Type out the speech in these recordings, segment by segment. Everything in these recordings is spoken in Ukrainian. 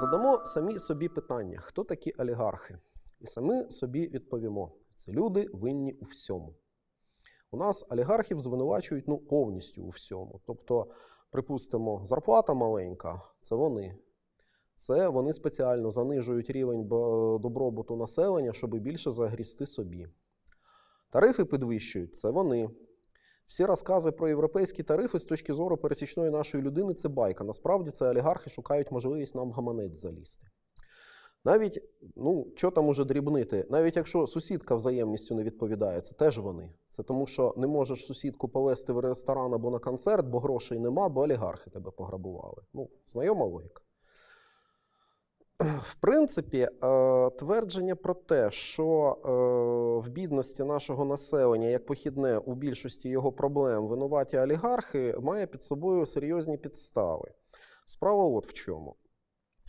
Задамо самі собі питання, хто такі олігархи? І самі собі відповімо: це люди винні у всьому. У нас олігархів звинувачують ну, повністю у всьому. Тобто, припустимо, зарплата маленька це вони. Це вони спеціально занижують рівень добробуту населення, щоб більше загрісти собі. Тарифи підвищують це вони. Всі розкази про європейські тарифи з точки зору пересічної нашої людини це байка. Насправді це олігархи шукають можливість нам в гаманець залізти. Навіть, ну, що там уже дрібнити, навіть якщо сусідка взаємністю не відповідає, це теж вони. Це тому, що не можеш сусідку повезти в ресторан або на концерт, бо грошей нема, бо олігархи тебе пограбували. Ну, знайома логіка. В принципі, е, твердження про те, що е, в бідності нашого населення як похідне у більшості його проблем винуваті олігархи, має під собою серйозні підстави. Справа от в чому.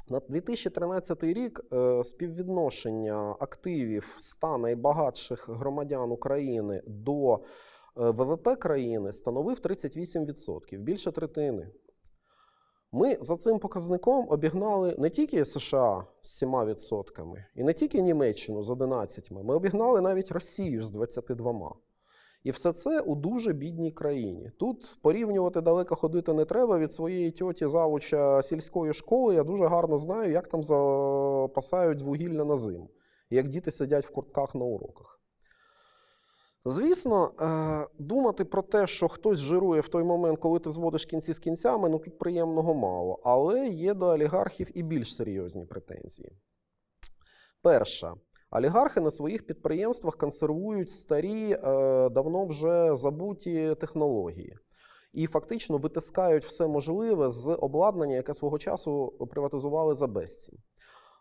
На 2013 рік е, співвідношення активів 100 найбагатших громадян України до ВВП країни становив 38%, більше третини. Ми за цим показником обігнали не тільки США з 7%, і не тільки Німеччину з 11%, ми обігнали навіть Росію з 22%. І все це у дуже бідній країні. Тут порівнювати далеко ходити не треба від своєї тьоті завуча сільської школи. Я дуже гарно знаю, як там запасають вугілля на зиму, як діти сидять в куртках на уроках. Звісно, е, думати про те, що хтось жирує в той момент, коли ти зводиш кінці з кінцями, ну тут приємного мало. Але є до олігархів і більш серйозні претензії. Перша. Олігархи на своїх підприємствах консервують старі, е, давно вже забуті технології і фактично витискають все можливе з обладнання, яке свого часу приватизували за безцінь.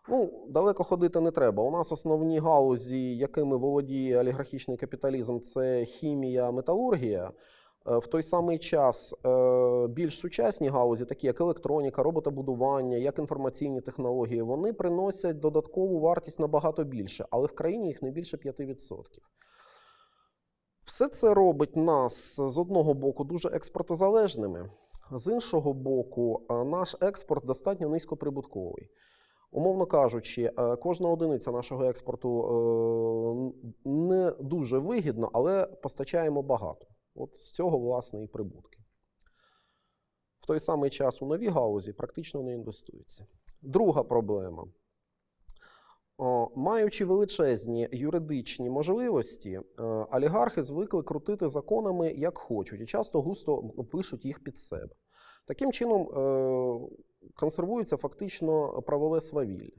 Ну, далеко ходити не треба. У нас основні галузі, якими володіє олігархічний капіталізм, це хімія, металургія. Е, В той самий час е, більш сучасні галузі, такі як електроніка, роботобудування, як інформаційні технології, вони приносять додаткову вартість набагато більше, але в країні їх не більше 5%. Все це робить нас з одного боку дуже експортозалежними, з іншого боку, е, наш експорт достатньо низькоприбутковий. Умовно кажучи, е, кожна одиниця нашого експорту е, не дуже вигідна, але постачаємо багато. От з цього, власне, і прибутки. В той самий час у нові галузі практично не інвестується. Друга проблема. Маючи величезні юридичні можливості, е, олігархи звикли крутити законами як хочуть, і часто густо пишуть їх під себе. Таким чином е, консервується фактично правове свавілля.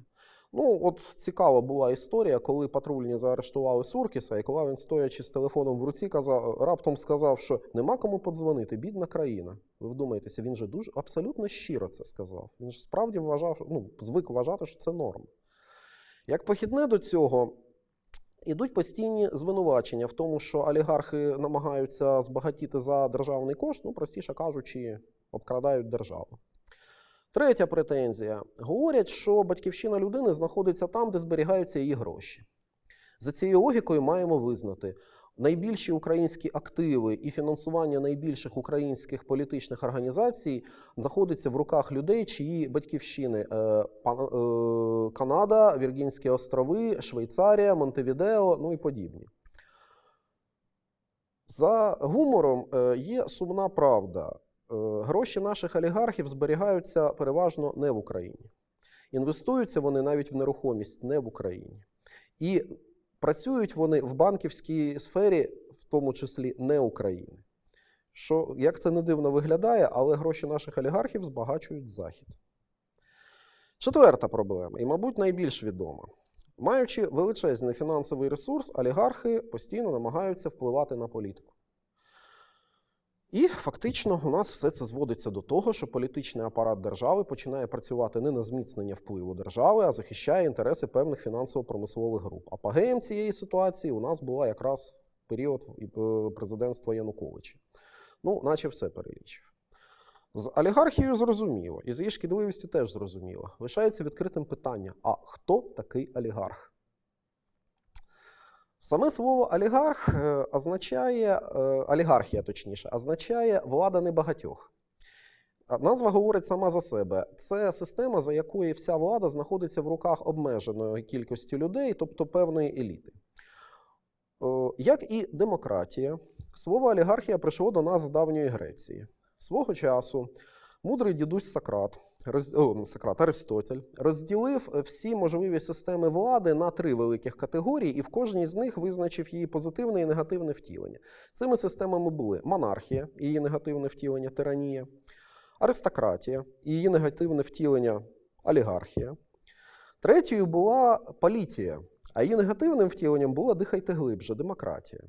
Ну, от цікава була історія, коли патрульні заарештували Суркіса, і коли він, стоячи з телефоном в руці, казав, раптом сказав, що нема кому подзвонити, бідна країна. Ви вдумаєтеся, він же дуже абсолютно щиро це сказав. Він ж справді вважав, ну, звик вважати, що це норм. Як похідне до цього, ідуть постійні звинувачення в тому, що олігархи намагаються збагатіти за державний кошт, ну, простіше кажучи, обкрадають державу. Третя претензія. Говорять, що батьківщина людини знаходиться там, де зберігаються її гроші. За цією логікою маємо визнати, найбільші українські активи і фінансування найбільших українських політичних організацій знаходиться в руках людей, чиї батьківщини е, е, Канада, Віргінські острови, Швейцарія, Монтевідео, ну і подібні. За гумором е, є сумна правда. Е, Гроші наших олігархів зберігаються переважно не в Україні. Інвестуються вони навіть в нерухомість не в Україні. І працюють вони в банківській сфері, в тому числі не України. Що, як це не дивно виглядає, але гроші наших олігархів збагачують Захід. Четверта проблема, і, мабуть, найбільш відома. Маючи величезний фінансовий ресурс, олігархи постійно намагаються впливати на політику. І фактично у нас все це зводиться до того, що політичний апарат держави починає працювати не на зміцнення впливу держави, а захищає інтереси певних фінансово-промислових груп. Апогеєм цієї ситуації у нас була якраз період е, президентства Януковича. Ну, наче все перелічив. З олігархією зрозуміло, і з її шкідливістю теж зрозуміло. Лишається відкритим питання: а хто такий олігарх? Саме слово олігарх е, означає, е, олігархія точніше, означає влада небагатьох. Назва говорить сама за себе. Це система, за якої вся влада знаходиться в руках обмеженої кількості людей, тобто певної еліти. Як і демократія, слово олігархія прийшло до нас з давньої Греції. Свого часу мудрий дідусь Сократ. О, не Сократ, Аристотель, розділив всі можливі системи влади на три великих категорії, і в кожній з них визначив її позитивне і негативне втілення. Цими системами були монархія, її негативне втілення, тиранія, аристократія, її негативне втілення олігархія. Третьою була політія, а її негативним втіленням була дихайте глибше, демократія.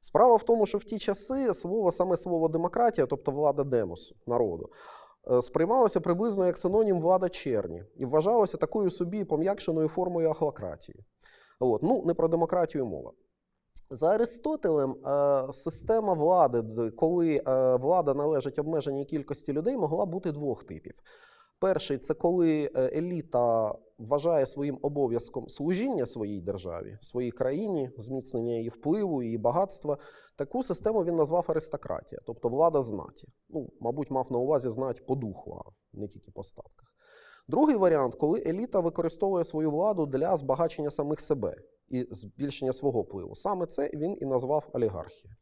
Справа в тому, що в ті часи слово, саме слово демократія, тобто влада демосу, народу, е, сприймалося приблизно як синонім влада черні і вважалося такою собі пом'якшеною формою ахлократії. От. Ну, не про демократію мова. За Аристотелем, е, система влади, коли е, влада належить обмеженій кількості людей, могла бути двох типів. Перший це коли е, еліта вважає своїм обов'язком служіння своїй державі, своїй країні, зміцнення її впливу, її багатства. Таку систему він назвав аристократія, тобто влада знаті. Ну, мабуть, мав на увазі знать по духу, а не тільки по статках. Другий варіант, коли еліта використовує свою владу для збагачення самих себе і збільшення свого впливу. Саме це він і назвав олігархія.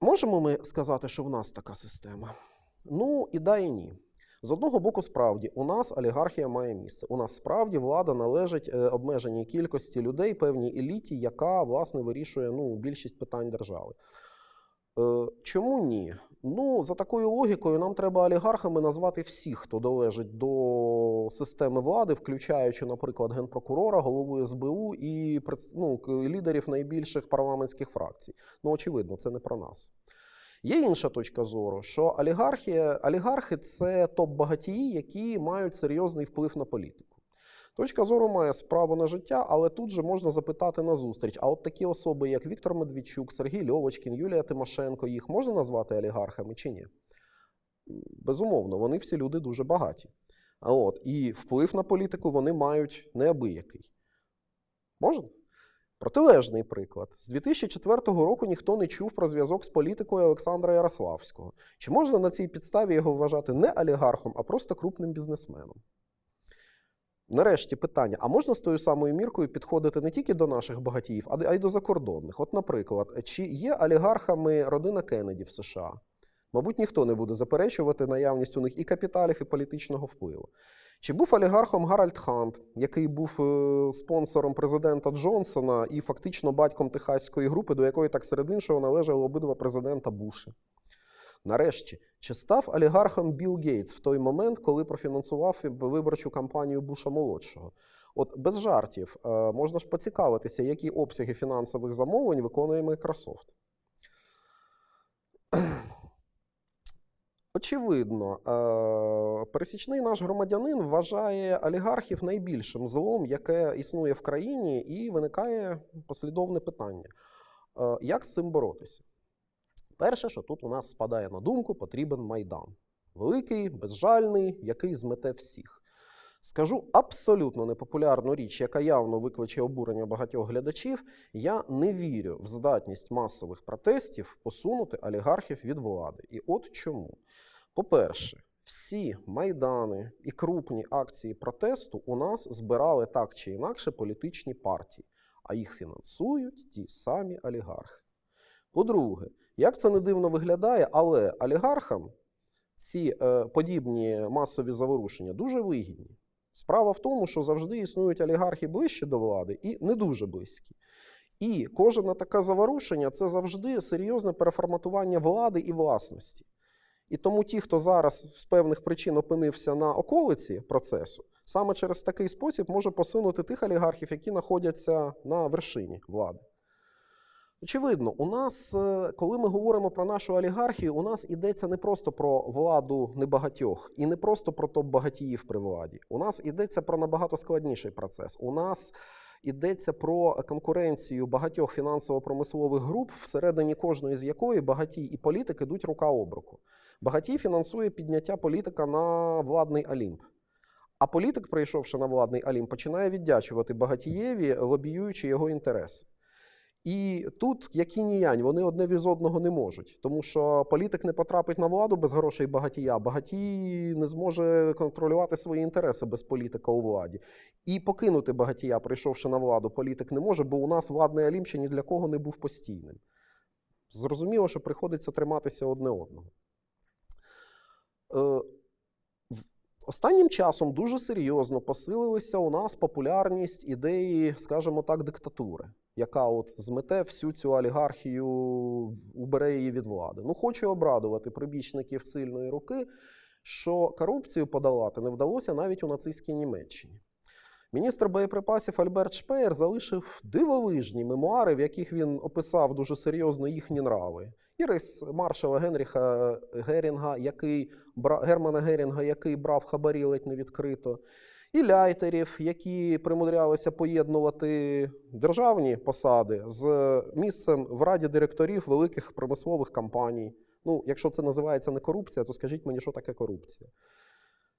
Можемо ми сказати, що в нас така система? Ну і да, і ні. З одного боку, справді, у нас олігархія має місце. У нас справді влада належить е, обмеженій кількості людей, певній еліті, яка власне вирішує ну, більшість питань держави. Е, Чому ні? Ну, за такою логікою, нам треба олігархами назвати всіх, хто належить до системи влади, включаючи, наприклад, генпрокурора, голову СБУ і ну, лідерів найбільших парламентських фракцій. Ну, очевидно, це не про нас. Є інша точка зору, що олігархія, олігархи це топ-багатії, які мають серйозний вплив на політику. Точка зору має справу на життя, але тут же можна запитати на зустріч. А от такі особи, як Віктор Медведчук, Сергій Льовочкін, Юлія Тимошенко, їх можна назвати олігархами чи ні? Безумовно, вони всі люди дуже багаті. А от, і вплив на політику вони мають неабиякий. Можна? Протилежний приклад. З 2004 року ніхто не чув про зв'язок з політикою Олександра Ярославського. Чи можна на цій підставі його вважати не олігархом, а просто крупним бізнесменом? Нарешті питання: а можна з тою самою міркою підходити не тільки до наших багатіїв, а й- до закордонних? От, наприклад, чи є олігархами родина Кеннеді в США? Мабуть, ніхто не буде заперечувати наявність у них і капіталів, і політичного впливу. Чи був олігархом Гаральд Хант, який був е, спонсором президента Джонсона і фактично батьком техаської групи, до якої так серед іншого належали обидва президента Буші? Нарешті, чи став олігархом Білл Гейтс в той момент, коли профінансував виборчу кампанію Буша молодшого? От без жартів е, можна ж поцікавитися, які обсяги фінансових замовлень виконує Microsoft. Очевидно, е, пересічний наш громадянин вважає олігархів найбільшим злом, яке існує в країні, і виникає послідовне питання: Е, як з цим боротися? Перше, що тут у нас спадає на думку, потрібен майдан. Великий, безжальний, який змете всіх. Скажу абсолютно непопулярну річ, яка явно викличе обурення багатьох глядачів. Я не вірю в здатність масових протестів посунути олігархів від влади. І от чому. По-перше, всі майдани і крупні акції протесту у нас збирали так чи інакше політичні партії, а їх фінансують ті самі олігархи. По-друге, як це не дивно виглядає, але олігархам ці е, подібні масові заворушення дуже вигідні. Справа в тому, що завжди існують олігархи ближче до влади і не дуже близькі. І кожне таке заворушення це завжди серйозне переформатування влади і власності. І тому ті, хто зараз з певних причин опинився на околиці процесу, саме через такий спосіб може посунути тих олігархів, які знаходяться на вершині влади. Очевидно, у нас, е, коли ми говоримо про нашу олігархію, у нас йдеться не просто про владу небагатьох і не просто про топ-багатіїв при владі. У нас йдеться про набагато складніший процес. У нас йдеться про конкуренцію багатьох фінансово-промислових груп, всередині кожної з якої багатій і політик ідуть рука об руку. Багатій фінансує підняття політика на владний Олімп. А політик, прийшовши на владний Олімп, починає віддячувати багатієві, лобіюючи його інтереси. І тут, як і ніянь, вони одне від одного не можуть, тому що політик не потрапить на владу без грошей багатія, багатій не зможе контролювати свої інтереси без політика у владі. І покинути багатія, прийшовши на владу, політик не може, бо у нас владний Олімп ще ні для кого не був постійним. Зрозуміло, що приходиться триматися одне одного. Останнім часом дуже серйозно посилилися у нас популярність ідеї, скажімо так, диктатури, яка от змете всю цю олігархію, убере її від влади. Ну, хочу обрадувати прибічників сильної руки, що корупцію подолати не вдалося навіть у нацистській Німеччині. Міністр боєприпасів Альберт Шпеєр залишив дивовижні мемуари, в яких він описав дуже серйозно їхні нрави. І рейс маршала Генріха Герінга, який. Германа Герінга, який брав хабарі ледь не відкрито, і ляйтерів, які примудрялися поєднувати державні посади з місцем в раді директорів великих промислових компаній. Ну, якщо це називається не корупція, то скажіть мені, що таке корупція.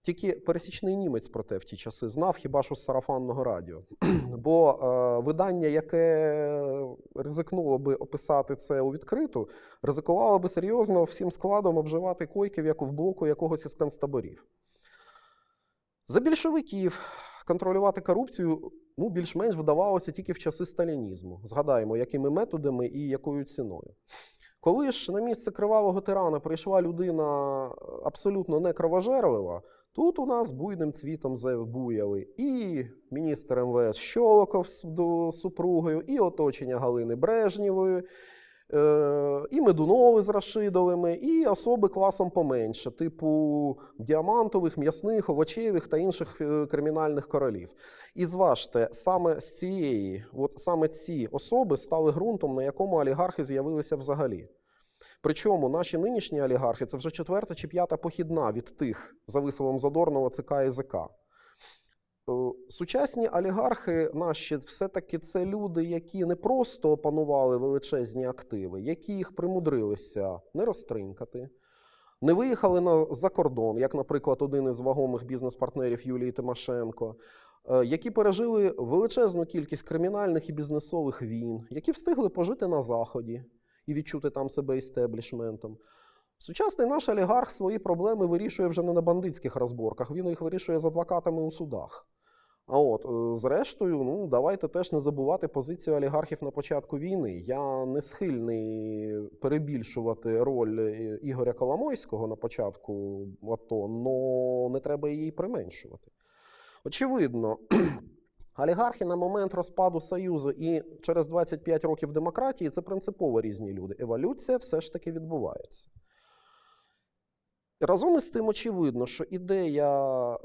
Тільки пересічний німець про те в ті часи знав хіба що з сарафанного радіо. Бо е, видання, яке ризикнуло би описати це у відкриту, ризикувало би серйозно всім складом обживати койків, як в блоку якогось із концтаборів. За більшовиків контролювати корупцію ну, більш-менш вдавалося тільки в часи сталінізму. Згадаємо, якими методами і якою ціною. Коли ж на місце кривавого тирана прийшла людина абсолютно не кровожерлива, тут у нас буйним цвітом забуяли і міністр МВС Щолоков з супругою, і оточення Галини Брежнєвої, е, і Медунови з Рашидовими, і особи класом поменше, типу діамантових, м'ясних, овочевих та інших е, кримінальних королів. І зважте, саме з цієї, от саме ці особи стали ґрунтом, на якому олігархи з'явилися взагалі. Причому наші нинішні олігархи це вже четверта чи п'ята похідна від тих, за висловом Задорнова, ЦК і ЗК. Е, Сучасні олігархи наші все-таки це люди, які не просто опанували величезні активи, які їх примудрилися не розтринкати, не виїхали на, за кордон, як, наприклад, один із вагомих бізнес-партнерів Юлії Тимошенко, е, які пережили величезну кількість кримінальних і бізнесових війн, які встигли пожити на Заході і відчути там себе істеблішментом. Сучасний наш олігарх свої проблеми вирішує вже не на бандитських розборках, він їх вирішує з адвокатами у судах. А от, е, зрештою, ну давайте теж не забувати позицію олігархів на початку війни. Я не схильний перебільшувати роль е, Ігоря Коломойського на початку АТО, але не треба її применшувати. Очевидно, олігархи на момент розпаду Союзу і через 25 років демократії це принципово різні люди. Еволюція все ж таки відбувається. Разом із тим, очевидно, що ідея е,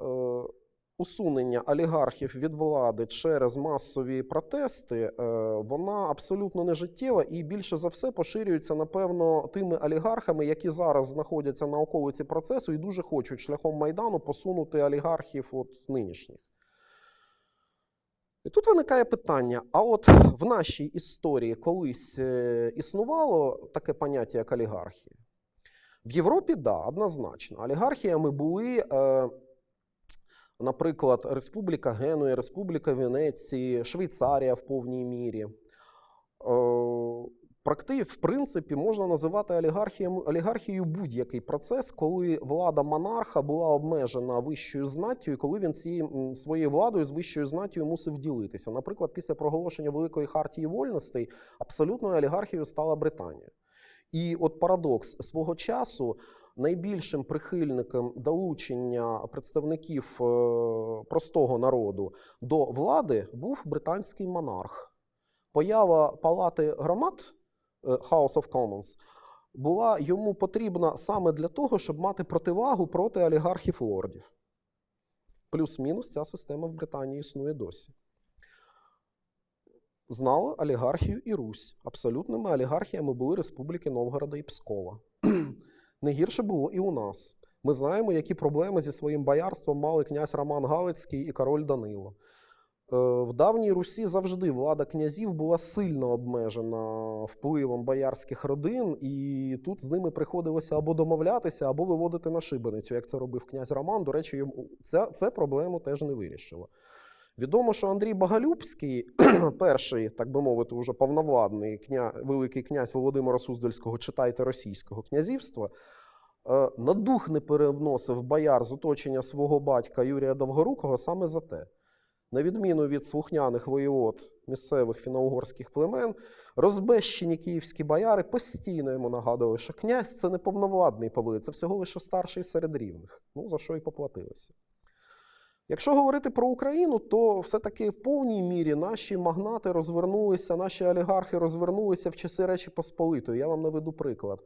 усунення олігархів від влади через масові протести, е, вона абсолютно не життєва і більше за все поширюється, напевно, тими олігархами, які зараз знаходяться на околиці процесу і дуже хочуть шляхом Майдану посунути олігархів от нинішніх. І тут виникає питання: а от в нашій історії колись е, існувало таке поняття, як олігархія? В Європі, да, однозначно. Олігархіями були, е, наприклад, Республіка Генуя, Республіка Венеції, Швейцарія в повній мірі. В принципі, можна називати олігархією, олігархією будь-який процес, коли влада монарха була обмежена вищою знаттю, і коли він цією своєю владою з вищою знаттю мусив ділитися. Наприклад, після проголошення Великої хартії вольностей абсолютною олігархією стала Британія. І от парадокс свого часу найбільшим прихильником долучення представників е, простого народу до влади був британський монарх. Поява палати громад House of Commons була йому потрібна саме для того, щоб мати противагу проти олігархів лордів. Плюс-мінус ця система в Британії існує досі. Знали олігархію і Русь. Абсолютними олігархіями були республіки Новгорода і Пскова. Не гірше було і у нас. Ми знаємо, які проблеми зі своїм боярством мали князь Роман Галицький і король Данило. Е, В давній Русі завжди влада князів була сильно обмежена впливом боярських родин, і тут з ними приходилося або домовлятися, або виводити на шибеницю, як це робив князь Роман. До речі, це, це проблему теж не вирішило. Відомо, що Андрій Боголюбський, перший, так би мовити, уже повновладний кня... великий князь Володимира Суздальського, читайте російського князівства, е, на дух не перевносив бояр з оточення свого батька Юрія Довгорукого саме за те. На відміну від слухняних воєвод місцевих фіно-угорських племен, розбещені київські бояри постійно йому нагадували, що князь це не повновладний повелитель, це всього лише старший серед рівних. Ну, за що і поплатилися. Якщо говорити про Україну, то все-таки в повній мірі наші магнати розвернулися, наші олігархи розвернулися в часи Речі Посполитої. Я вам наведу приклад.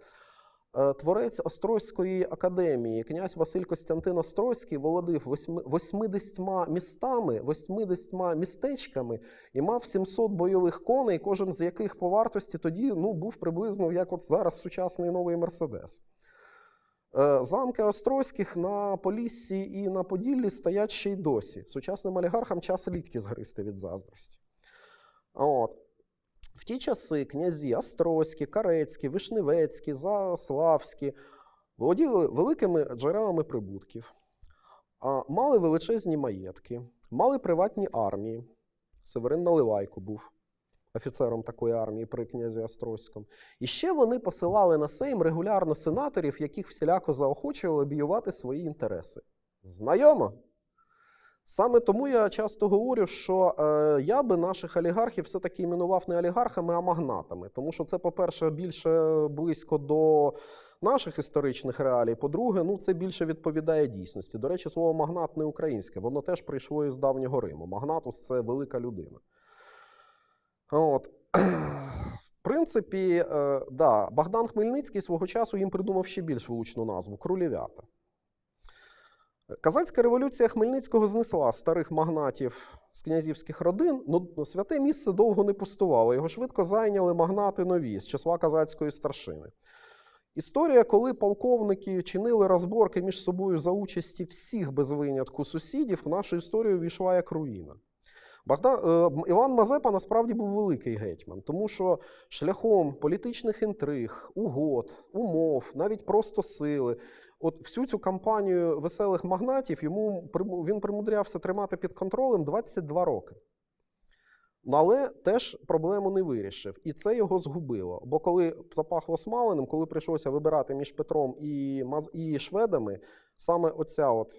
Е, Творець Острозької академії, князь Василь Костянтин Острозький, володив 80 містами, 80 містечками і мав 700 бойових коней, кожен з яких по вартості тоді ну, був приблизно як от зараз сучасний новий Мерседес. Е, Замки Острозьких на Поліссі і на Поділлі стоять ще й досі. Сучасним олігархам час лікті згристи від заздрості. От. В ті часи князі Острозькі, Карецькі, Вишневецькі, Заславські володіли великими джерелами прибутків, мали величезні маєтки, мали приватні армії. Северин Наливайко був офіцером такої армії при князі Острозькому. І ще вони посилали на Сейм регулярно сенаторів, яких всіляко заохочували обіювати свої інтереси. Знайомо? Саме тому я часто говорю, що е, я би наших олігархів все-таки іменував не олігархами, а магнатами. Тому що це, по-перше, більше близько до наших історичних реалій. По-друге, ну це більше відповідає дійсності. До речі, слово магнат не українське, воно теж прийшло із давнього Риму. Магнатус це велика людина. От. В принципі, е, да, Богдан Хмельницький свого часу їм придумав ще більш влучну назву крулівята. Казацька революція Хмельницького знесла старих магнатів з князівських родин, ну святе місце довго не пустувало. Його швидко зайняли магнати нові з числа казацької старшини. Історія, коли полковники чинили розборки між собою за участі всіх без винятку сусідів, в нашу історію війшла як руїна. Богдан, е, Іван Мазепа насправді був великий гетьман, тому що шляхом політичних інтриг, угод, умов, навіть просто сили, от всю цю кампанію веселих магнатів йому він примудрявся тримати під контролем 22 роки. Але теж проблему не вирішив, і це його згубило. Бо коли запахло смаленим, коли прийшлося вибирати між Петром і, і шведами, саме оця от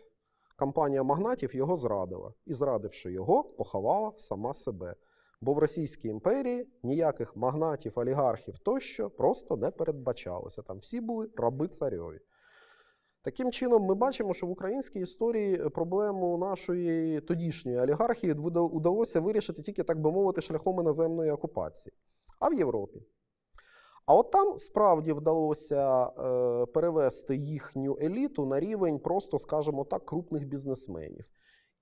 кампанія магнатів його зрадила. І зрадивши його, поховала сама себе. Бо в Російській імперії ніяких магнатів, олігархів тощо просто не передбачалося. Там всі були раби царьові. Таким чином, ми бачимо, що в українській історії проблему нашої тодішньої олігархії удалося вирішити тільки, так би мовити, шляхом іноземної окупації, а в Європі. А от там справді вдалося е, перевести їхню еліту на рівень просто, скажімо так, крупних бізнесменів.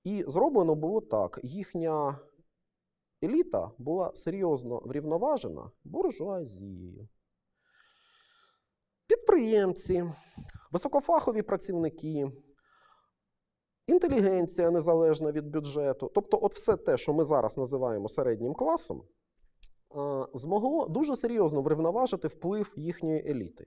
І зроблено було так: їхня еліта була серйозно врівноважена буржуазією. Підприємці, високофахові працівники, інтелігенція незалежна від бюджету, тобто, от все те, що ми зараз називаємо середнім класом, змогло дуже серйозно врівноважити вплив їхньої еліти.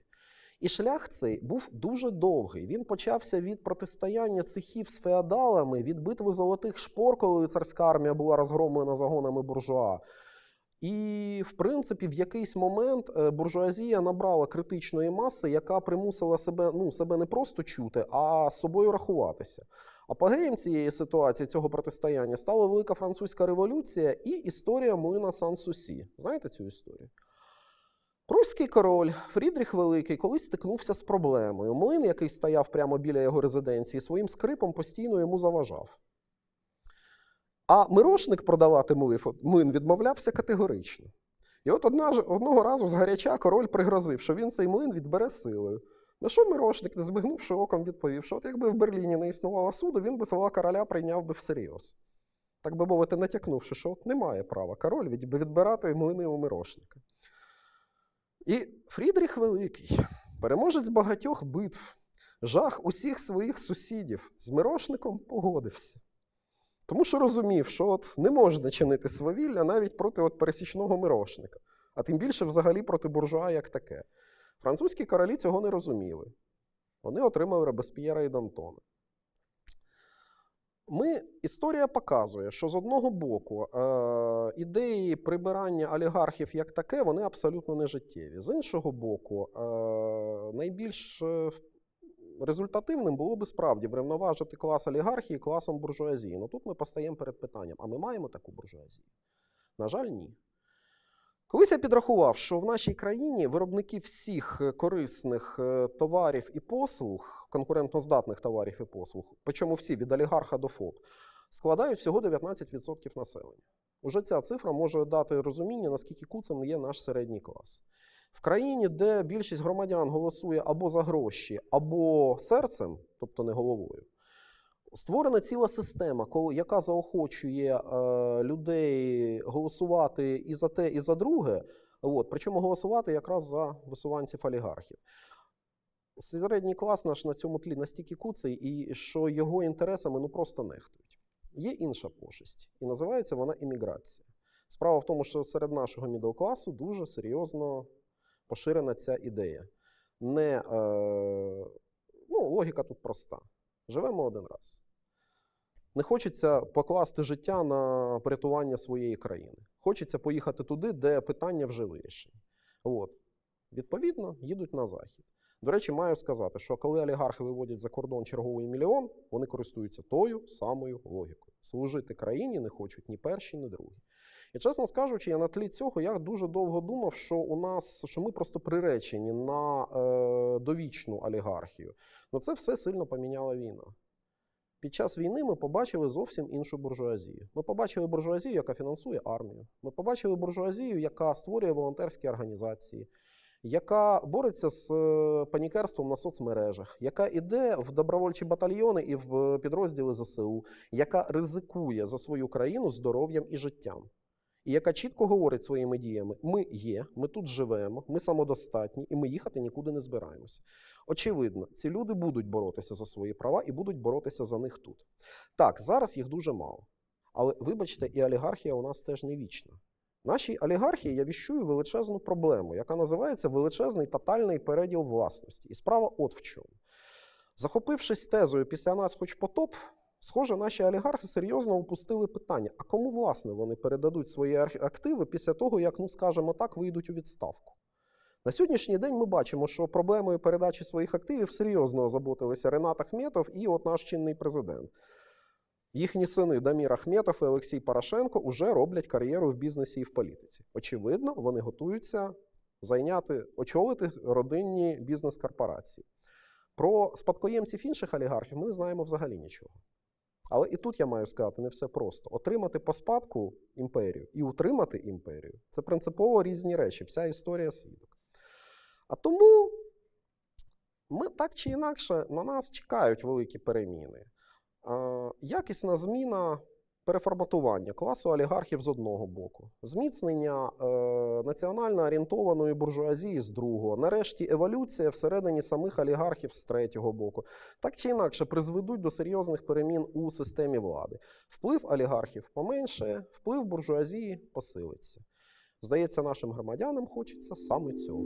І шлях цей був дуже довгий. Він почався від протистояння цехів з феодалами, від битви золотих шпор, коли царська армія була розгромлена загонами буржуа. І, в принципі, в якийсь момент е, буржуазія набрала критичної маси, яка примусила себе, ну, себе не просто чути, а з собою рахуватися. Апогеєм цієї ситуації, цього протистояння, стала Велика Французька революція і історія млина Сан-Сусі. Знаєте цю історію? Пруський король Фрідріх Великий колись стикнувся з проблемою. Млин, який стояв прямо біля його резиденції, своїм скрипом постійно йому заважав. А мирошник продавати млин відмовлявся категорично. І от одного разу згаряча король пригрозив, що він цей млин відбере силою. На що мирошник, не збигнувши оком, відповів, що от якби в Берліні не існувало суду, він би слова короля прийняв би всерйоз. Так би мовити, натякнувши, що от немає права король відбирати млини у мирошника. І Фрідріх Великий, переможець багатьох битв, жах усіх своїх сусідів, з мирошником погодився. Тому що розумів, що от не можна чинити свавілля навіть проти от пересічного мирошника, а тим більше взагалі проти буржуа як таке. Французькі королі цього не розуміли. Вони отримали Робесп'єра і Д'Антона. Ми, історія показує, що з одного боку е, ідеї прибирання олігархів як таке, вони абсолютно не життєві. З іншого боку, е, найбільш е, результативним було би справді врівноважити клас олігархії класом буржуазії. Ну тут ми постаємо перед питанням: а ми маємо таку буржуазію? На жаль, ні. Колись я підрахував, що в нашій країні виробники всіх е, корисних е, товарів і послуг, конкурентноздатних товарів і послуг, причому всі від олігарха до ФОП, складають всього 19% населення. Уже ця цифра може дати розуміння, наскільки куцем є наш середній клас. В країні, де більшість громадян голосує або за гроші, або серцем, тобто не головою, створена ціла система, яка заохочує е, людей голосувати і за те, і за друге. От, причому голосувати якраз за висуванців олігархів. Середній клас наш на цьому тлі настільки куций, і що його інтересами ну просто нехтують. Є інша пошесть, і називається вона імміграція. Справа в тому, що серед нашого мідл-класу дуже серйозно поширена ця ідея. Не, е, ну, логіка тут проста. Живемо один раз. Не хочеться покласти життя на порятування своєї країни. Хочеться поїхати туди, де питання вже вирішені. От. Відповідно, їдуть на захід. До речі, маю сказати, що коли олігархи виводять за кордон черговий мільйон, вони користуються тою самою логікою. Служити країні не хочуть ні перші, ні другі. І чесно скажучи, я на тлі цього я дуже довго думав, що у нас що ми просто приречені на е, довічну олігархію. Но це все сильно поміняла війна. Під час війни ми побачили зовсім іншу буржуазію. Ми побачили буржуазію, яка фінансує армію. Ми побачили буржуазію, яка створює волонтерські організації, яка бореться з е, панікерством на соцмережах, яка йде в добровольчі батальйони і в підрозділи ЗСУ, яка ризикує за свою країну здоров'ям і життям. І яка чітко говорить своїми діями: ми є, ми тут живемо, ми самодостатні, і ми їхати нікуди не збираємося. Очевидно, ці люди будуть боротися за свої права і будуть боротися за них тут. Так, зараз їх дуже мало. Але вибачте, і олігархія у нас теж не вічна. Нашій олігархії я віщую величезну проблему, яка називається величезний тотальний переділ власності. І справа от в чому. Захопившись тезою після нас хоч потоп, схоже, наші олігархи серйозно опустили питання: а кому власне вони передадуть свої активи після того, як, ну скажімо так, вийдуть у відставку? На сьогоднішній день ми бачимо, що проблемою передачі своїх активів серйозно озаботилися Ренат Ахметов і от наш чинний президент. Їхні сини Дамір Ахметов і Олексій Порошенко уже роблять кар'єру в бізнесі і в політиці. Очевидно, вони готуються зайняти, очолити родинні бізнес-корпорації. Про спадкоємців інших олігархів ми не знаємо взагалі нічого. Але і тут я маю сказати, не все просто. Отримати по спадку імперію і утримати імперію це принципово різні речі, вся історія свідок. А тому ми так чи інакше на нас чекають великі переміни. Якісна зміна переформатування класу олігархів з одного боку, зміцнення е, національно орієнтованої буржуазії з другого, нарешті еволюція всередині самих олігархів з третього боку, так чи інакше призведуть до серйозних перемін у системі влади. Вплив олігархів поменшає, вплив буржуазії посилиться. Здається, нашим громадянам хочеться саме цього.